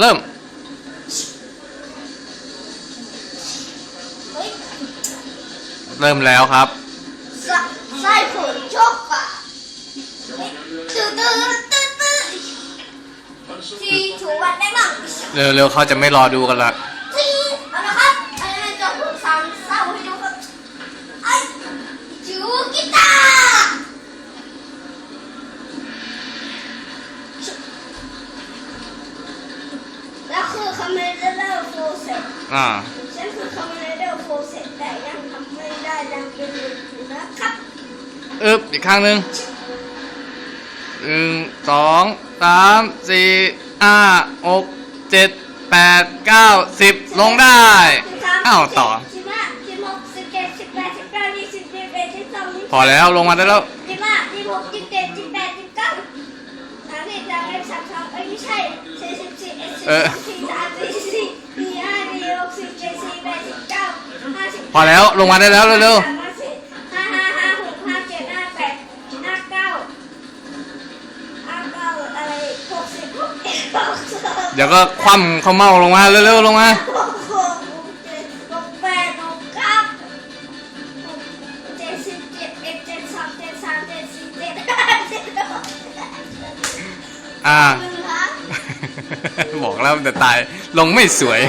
เริ่มเฮ้ยเริ่มแล้วครับไส้ไส้ผลชกอะเฮ้ยตื้อตื้อตื้อตื้อที่ถูกวันได้บ้างเร็วๆเขาจะไม่รอดูกันละ ที่เอาละครับอันนี้จะพูดซ้ำซ้ำให้ดูครับไอ้จูกีตาร์แล้ว คือคอมเมนเดอร์โฟเซตอ่าฉันคือคอมเมนเดอร์โฟเซ็ตแต่ยังทำไม่ได้ยังเป็นอยู่นะครับอึบอีกข้างหนึ่งหนึ่งสองสามสี่ห้าหกเจ็ดแปดเก้าสิบลงได้อ้าวต่อสิบห้าสิบหกสิบเจ็ดสิบแปดสิบเก้ายี่สิบยี่สิบเอ็ดยี่สิบสองยี่สิบพอแล้วลงมาได้แล้วสิบห้าสิบหกสิบเจ็ดสิบแปดสิบเก้าสามสิบสามสิบสามสองเอ้ยไม่ใช่สี่สิบสี่เอ็ดสิบ พอแล้วลงมาได้แล้วเร็วสามห้าสี่ห้าห้าห้าหกห้าเจ็ดห้าแปดห้าเก้าห้าเก้าอะไรหกสิบหกเอ็ดหกสองๆเดี๋ยวก็คว่ำเขาวเมาลงมาเร็วๆลงมาหกหกเจ็ดหกแปดหกเก้าหกเจ็ดสิบเจ็ดเอ็ดเจ็ดสองเจ็ดสามเจ็ดสี่เจ็ดห้าเจ็ดหกอ่า หนึ่งครับบอกแล้วจะตายลงไม่สวย